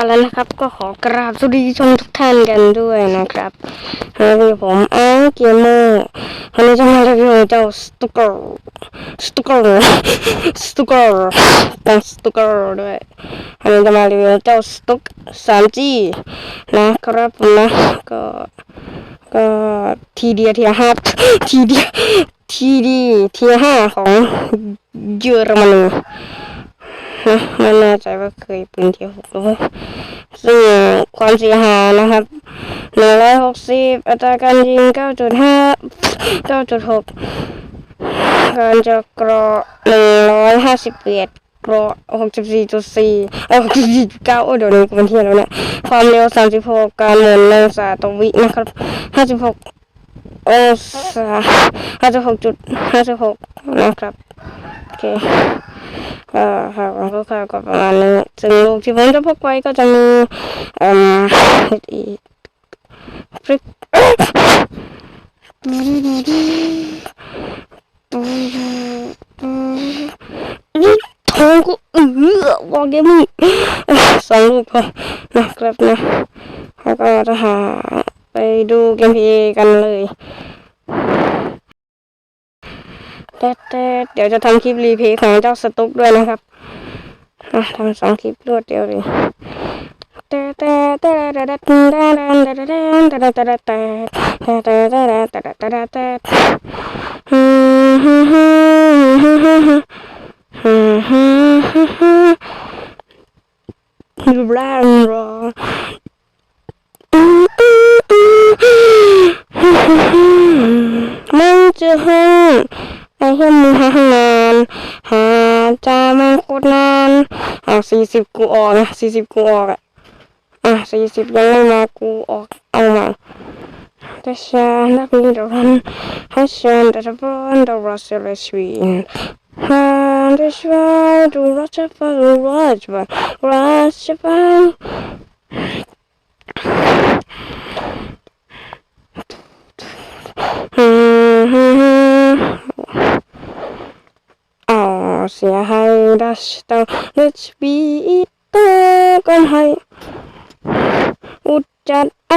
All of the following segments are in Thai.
เอาละนะครับ ก็ขอกราบสวัสดีชมทุกท่านกันด้วยนะครับวันนี้ผมอังเกียโมวันนี้จะมารีวิวเจ้าสตูเกอร์สตูเกอร์สตูเกอร์ต้องสตูเกอร์ด้วยวันนี้จะมารีวิวเจ้าสตูก 3G นะครับผมนะก็ก็ทีเดียทีห้าทีเดียทีดีทีห้าของเยอรมนีน ไม่แน่ใจว่าเคยปืนที่หกหรือไม่ซึ่งความเสียหายนะครับหนึ่งร้อยหกสิบอัตราการยิงเก้าจุดห้าเก้าจุดหกการจะกราะหนึ่งร้อยห้าสิบเอ็ดกราะหกสิบสี่จุดสี่เอ้หกสิบสี่จุดเก้าโอ้เดี๋ยวนี้กูเป็นเที่ยแล้วเนี่ยความเร็วสามสิบหกการหมุนองศาตวินะครับห้าสิบหกองศาห้าสิบหกจุดห้าสิบหกนะครับโอเค ก็ค่ะก็ค่ะก็ประมาณนี้ซึ่งลูกที่ผมจะพกไว้ก็จะมีเอ่ออีกพริกท้องกูเออวอกเดมึงสองลูกพอนะครับนะแล้วก็จะหาไปดูเกมพลย์กันเลย แต่แต่เดี๋ยวจะทำคลิปรีเพย์ของเจ้าสตุ๊กด้วยนะครับทำสองคลิปรวดเดียวเลยแต่แต่แต่แต่แต่แต่แต่แต่แต่แต่แต่แต่แต่แต่แต่แต่แต่แต่แต่ฮึฮึฮึฮึฮึฮึฮึฮึฮึฮึฮึร่างรอมัน สี่สิบกูออกนะสี่สิบกูออกอะอะสี่สิบยังไม่มากูออกเอาใหม่แต่ฉันนักมีเดรันให้ฉันแต่ละบนเดรัสเลสวีนฮาเดชวาดูรัชฟังรัชฟังรัชฟัง เสียให้ดัชตัง let's be it ก่อนให้อุดจัดไอ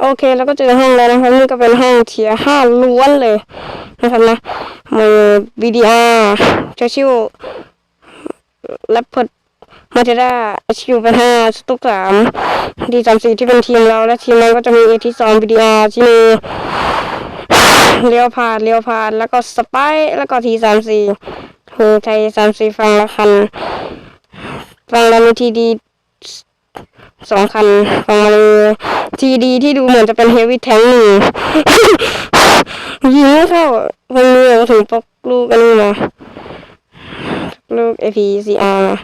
โอเค แล้วก็เจอห้องแล้วนะครับนี่ก็เป็นห้องเทียห้าล้วนเลยนะครับนะมือ VDR จะชิวแลปเพิดมาเทด้าชิวเป็นห้าสตุกสามดีสามสี่ที่เป็นทีมเราและทีมนั้นก็จะมีเอที่สอง VDR ที่มี เลี้ยวผ่านเลี้ยวผ่านแล้วก็สไปแล้วก็ทีสามสี่มีไทยสามสี่ฟังละคัน ฟังล้วมีทีดีสองคัน ฟังมาเลยทีดีที่ดูเหมือนจะเป็นเฮฟวี่แทงหนึ่งยิงเข้าวันเราถึงปกลูกอันนี้มาลูก APCR มา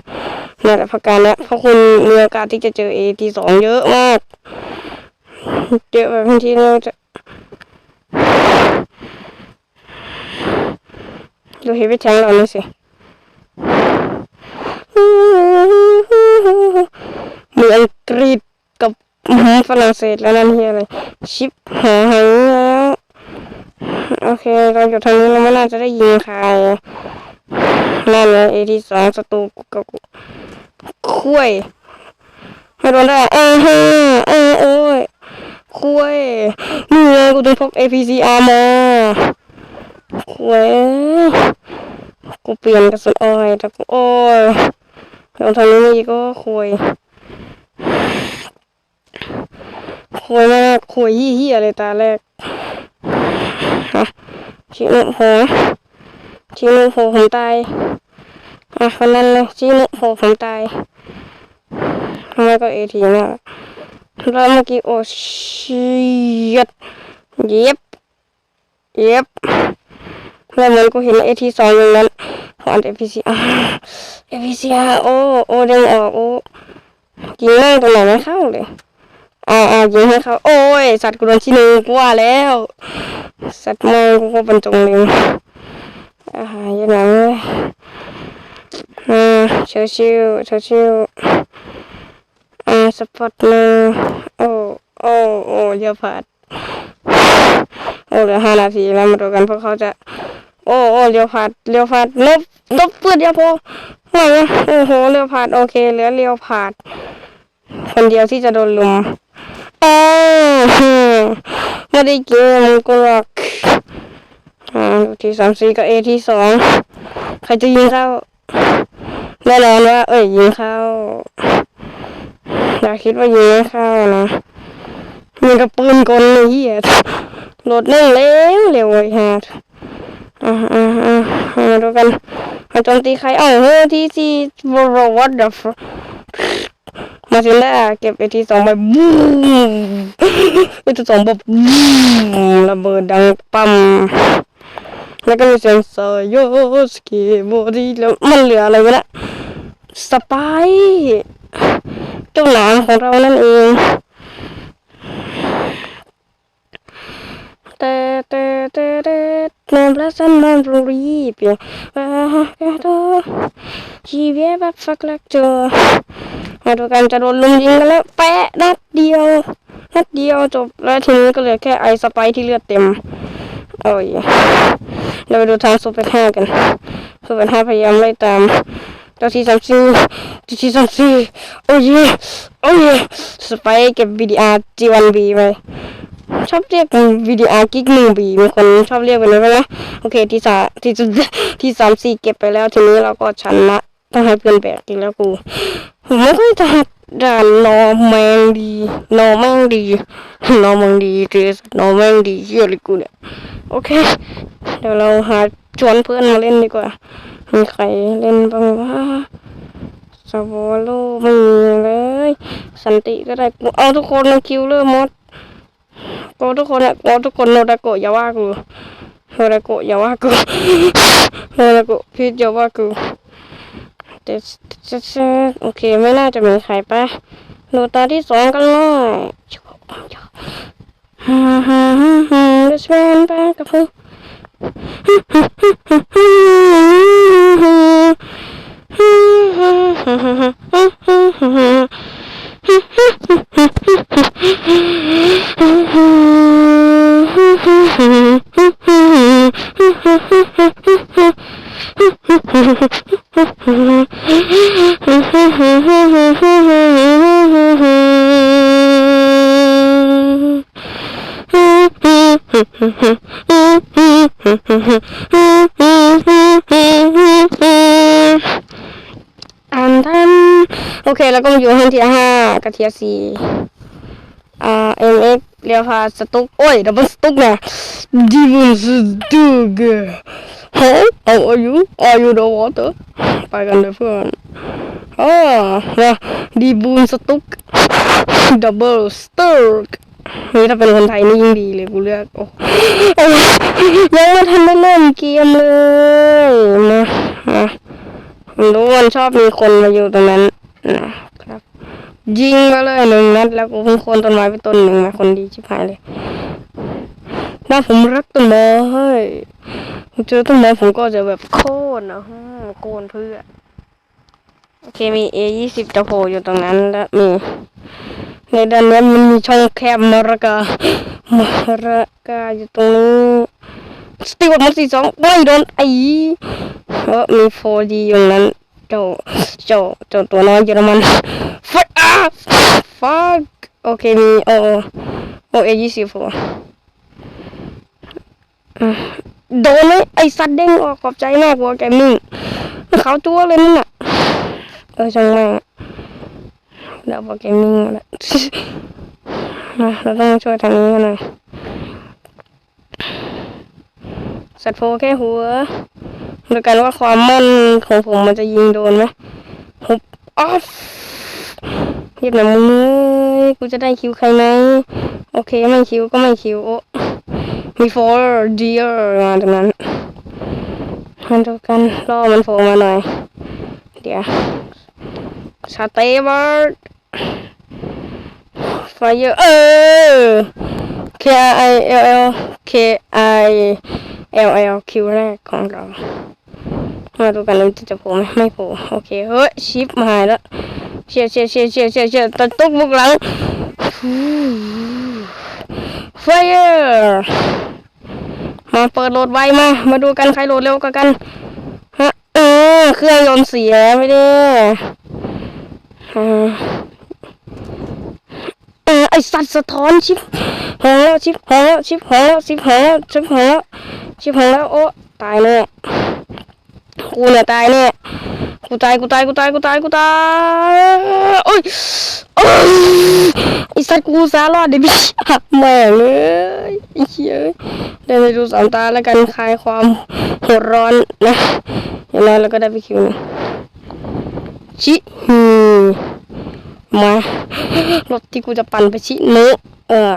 เนี่ยแหละประการนี้เพราะคุณมีโอกาสที่จะเจอ A ที่สองเยอะมาก เยอะแบบที่เราจะ ดูเฮฟวี่แทงเรานี่สิเหมือนอังกฤษกับฝรั่งเศสแล้วนั่นเฮียอะไรชิปหายแล้วโอเคเราอยู่ทางนี้เราไม่น่าจะได้ยิงใครนั่นเลยเอที่สองศัตรูกับกูคุยไม่โดนได้เออฮะเออโอ้ยคุยนี่ไงกูต้องพก APCR มาคุย กูเปลี่ยนกระสุนอ้อยแต่กูโอ้ยแล้วทางนี้มีก็คุยคุยมากคุยยี่ยี่อะไรตาแรกฮะชี้นุหัวชี้นุหัวผมตายอะคนนั้นเลยชี้นุหัวผมตายทำไมก็เอทีเนี่ยแล้วเมื่อกี้โอ้ชิยัดเย็บเย็บแล้วเหมือนกูเห็นเอทีสองอย่างนั้น องอันเอพีซีอาร์เอพีซีอาร์โอโอเด้งออกโอยิงแม่งตรงไหนไม่เข้าเลยอ่าอ่ายิงให้เขาโอ้ย สัตว์กูโดนที่หนึ่งกูว่าแล้ว สัตว์แม่งกูก็บรรงเล็งอ่ายังไงเลยอ่าเชิวชิวเชิวชิวอ่าสปอตหนึ่งโอ้โอ้โอ้เยอะผัดโอ้เหลือห้านาทีแล้วมาดูกันพราะเขาจะ โอ้โอ้เลียวผัดเลียวผัดลบลบเพื่อนเดียวพอโอ้ไหนอะโอ้โหเรียวผ่านโอเคเหลือเรียวผ่านคนเดียวที่จะโดนลุมอ้ฮไม่ได้เกมกูหรอกอ่าที่สามสี่กับเอที่สองใครจะยิงเข้าแน่นอนว่าเอ้ยยิงเข้าอย่าคิดว่ายิงไม่เข้านะมีกับปืนกลเลยเฮียโหลดนั่งเร็วเร็วไอ้ฮะ อ่าอ่าอ่ามาดูกันมาโจมตีใครเอ้าเฮ้ยที่ที่วอร์วัตเดอร์มาซินด้าเก็บไอทีสองไปบูมไอทีสองแบบบูมระเบิดดังปั๊มแล้วก็มีเสียงสายโยสกีบดี้แล้วมันเหลืออะไรวะเนี่ยสไปเจ้าหนามของเรานั่นเองแต่แต่แต่แต่ในพระสัมมาสัมพุทธเต ชีวิตแบบฟักลักเจอมาดูกันจะโดนลุมยิงกันแล้ว แปะนัดเดียว นัดเดียวจบแล้วทีนี้ก็เหลือแค่ไอสไปที่เลือดเต็มโอ้ยเราไปดูทางซูเปอร์ห้ากันซูเปอร์ห้าพยายามไล่ตามเจ้าที่สามสี่เจ้าที่สามสี่โอ้ยโอ้ยสไปเก็บ VDR G1B ไป ชอบเรียกวิดีโอกิ๊กหนึ่งบีมีคนชอบเรียกแบบนี้ไปนะโอเคที่สาที่จุดที่สามสี่เก็บไปแล้วทีนี้เราก็ชนะต้องให้เพื่อนแบกอีกแล้วกูผมไม่ค่อยจะด่านนอแมงดีนอแมงดีนอแมงดีเจสนอแมงดีเยี่ยเลยกูเนี่ยโอเค เดี๋ยวเราหาชวนเพื่อนมาเล่นดีกว่ามีใครเล่นบ้างวะสวอลโลไม่มีเลย สันติก็ได้กูเอาทุกคนมาคิวเลอร์มด โกทุกคนอะโกทุกคนโนดาโกอย่าว่ากูโนดาโกอย่าว่ากูโนดาโกพี่อย่าว่ากูเด็ดโอเคไม่น่าจะมีใครไปโนตาที่สองกันเลยฮ่าฮ่าฮ่าฮ่าเดสแอันทันโอเค แล้วก็มาอยู่ห้องที่ห้ากับเทียสี่อ่าเอ็มเอ็กเรียวพาสตุกโอ้ยดับเบิลสตุกนะดิบุนสตุกเฮ้ย how are you are you the water ไปกันเลยเพื่อนอ๋อนะดีบูนสตุกดับเบิลสตุก นี่ถ้าเป็นคนไทยนี่ยิ่งดีเลยกูเลือกโอ้ยยังไม่ทันได้เล่นเกมเลยมามารู้วันชอบมีคนมาอยู่ตรงนั้นนะครับ ยิงมาเลยหนึ่งนัดแล้วกูเพิ่งโคนต้นไม้ไปต้นหนึ่งนะคนดีชิบหายเลยถ้าผมรักต้นไม้ผมเจอต้นไม้ผมก็จะแบบโค่นนะฮะโค่นเพื่อโอเคมี A ยี่สิบจะโผล่อยู่ตรงนั้นแล้วมี ในด้านนี้มันมีช่องแคบมรกามรกาอยู่ตรงนี้สติวัตมันสี่สองไม่โดนไอ้เออมี 4D อยู่นั้นเจ้าเจ้าเจ้าตัวน้อยเยอรมันฟักอะฟักโอเคมีโอโอเอยี่สิบหัวโดนไหมไอ้สัตว์เด้งออกขอบใจมากวัวแกมมิ่งเขาตัวเลยนั่นน่ะเออช่างแม่ง เดี๋ยววัวแกมมิ่งมาละเราต้องช่วยทางนี้กันหน่อยสัตว์โฟแค่หัวดูกันว่าความแม่นของผมมันจะยิงโดนไหมผมออฟเรียบหน่อยมึงเอ้ยกูจะได้คิวใครไหมโอเคไม่คิวก็ไม่คิวโอ้มีโฟร์เดียร์มาตรงนั้นมาดูกันรอมันโผล่มาหน่อย เดี๋ยวสเตเบิร์ ไฟเยอเออ K I L L K I L L คิวแรกของเรา มาดูกันว่าจะโผล่ไหมไม่โผล่โอเค เฮ้ย ชิปมาแล้ว เชียร์เชียร์เชียร์เชียร์เชียร์เชียร์ตะตุ๊กบุกหลังไฟเออร์มาเปิดโหลดไวมา มาดูกันใครโหลดเร็วกว่ากันฮะเออเครื่องยนต์เสียไม่ได้ อ่าเออไอสัตว์สะท้อนชิบหองแล้วชิบหองแล้วชิบหองแล้วชิบหองแล้วชิบหองแล้วชิบหองแล้วโอ้ตายแน่กูเนี่ยตายแน่กูตายกูตายกูตายกูตายกูตายโอ้ยโอ้ยไอสัตว์กูสารอดเดิพี่แม่เลยไอ้เหี้ยเดินไปดูสามตาแล้วกันคลายความหัวร้อนนะอย่างน้อยเราก็ได้ไปคิวนึงชิฮือ มารถที่กูจะปั่นไปชิโนะเออ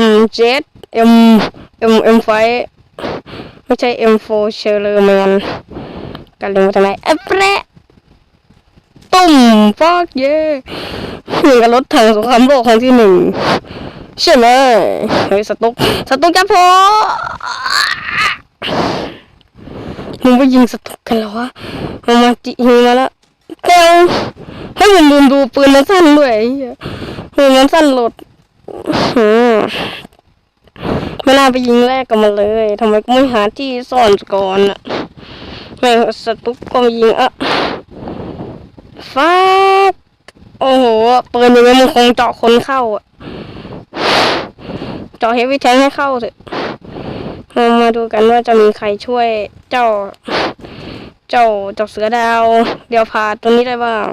M7 M M M5 ไม่ใช่ M4 เชอร์เลอร์แมนกันเลยมาทำไมเอะแปะตุ่มฟอกเย่หมือนกับรถถังสงครามโลกครั้งที่หนึ่งใช่ไหมเฮ้ยสตุกสตุกจะพอมึงไปยิงสตุกกันแล้ววะมันมาจิยิมาแล้วเก้ว ให้ผมลืมดูปืนมันสั้นด้วยไอ้เหี้ยปืนมันสั้นหลดมไม่น่าไปยิงแรกกับมันเลยทำไมกูไม่หาที่ซ่อนก่อนอะแม่งสตุกก็มายิงอะฟักโอ้โหปืนย่างนี้มันคงเจาะคนเข้าอะเจาะเฮฟวี่แทงให้เข้าเถอะมาดูกันว่าจะมีใครช่วยเจ้า เจ้าเจ้าเสือดาว เดี๋ยวพาตัวนี้ได้บ้าง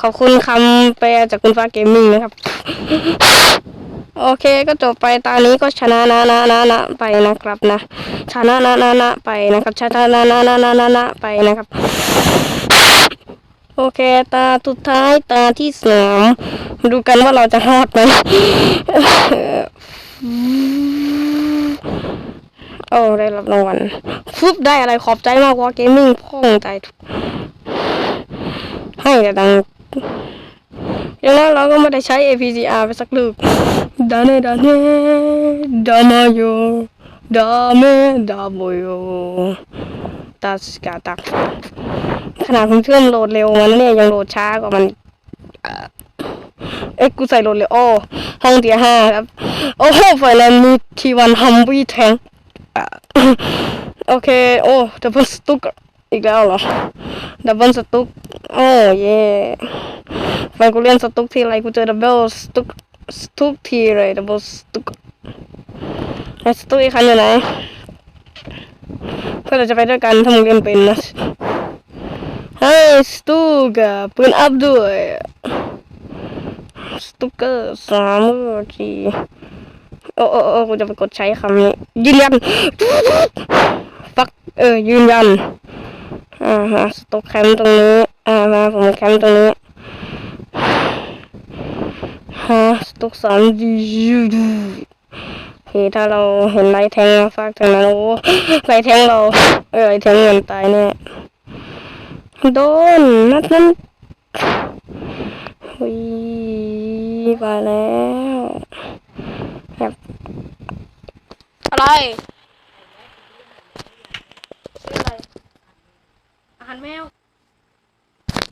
ขอบคุณคำแปลจากคุณฟ้าเกมมิ่งนะครับ โอเคก็จบไปตอนนี้ก็ชนะนะนะนะนะไปนะครับนะ ชนะนะนะนะไปนะครับชนะนะนะนะนะนะนะไปนะครับ โอเคตาสุดท้ายตาที่สามดูกันว่าเราจะรอดไหม โอ้ได้รับรางวัลฟุบได้อะไรขอบใจมากว่าเกมมิ่งพ่องใจให้แต่ดังอย่างนั้นเราก็ไม่ได้ใช้ APCR ไปสักลูกดาเนดาเนดามาโยดาเมดาโบโยตาสกาตักขนาดผมเชื่อมโหลดเร็วมันเนี่ยยังโหลดช้ากว่ามันเอ่อเอ๊ะกูใส่โหลดเร็วโอ้ห้องเตียห้าครับ โอ้โหไฟแนนซ์มีทีวันฮัมวีแทง โอเค โอ้ดับเบิลสตุกอีกแล้วเหรอ ดับเบิลสตุกโอ้เย่มันกูเล่นสตุกทีไรกูเจอดับเบิลสตุกสตุกทีเลยดับเบิลสตุกไอสตุกอีกคันอยู่ไหนเพื่อเราจะไปด้วยกันถ้ามึงเล่นเป็นนะเฮ้ยสตุกะปืนอัพด้วยสตุกเกอร์สามที โอ้โอ้โอ้กูจะไปกดใช้คำนี้ยืนยันฟักเออยืนยันอ่าฮะสตุกแคมป์ตรงนี้อ่ามาผมแคมป์ตรงนี้ฮะสตุกสามดีดูโอเคถ้าเราเห็นไลท์แทงฟากทางนั้นโอ้ไลท์แทงเราเออไลท์แทงเงินตายแน่โดนนัดนั้นหุยไปแล้ว อะไรอะไรอาหารแมว